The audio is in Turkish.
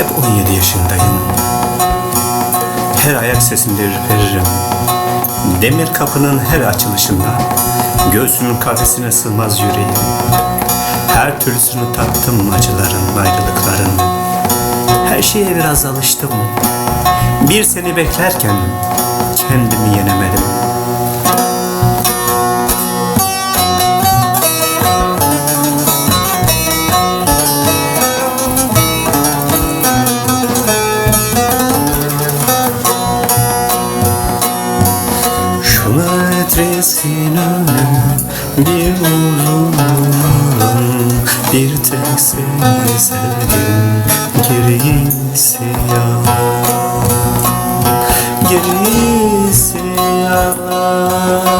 Hep 17 yaşındayım. Her ayak sesinde ürperirim. Demir kapının her açılışında göğsümün kafesine sığmaz yüreğim. Her türlüsünü tattım acıların, ayrılıkların. Her şeye biraz alıştım. Bir seni beklerken kendimi yenemedim. Adresin önü bir uğrun Bir tek seni sevdim gerisi yalan Gerisi yalan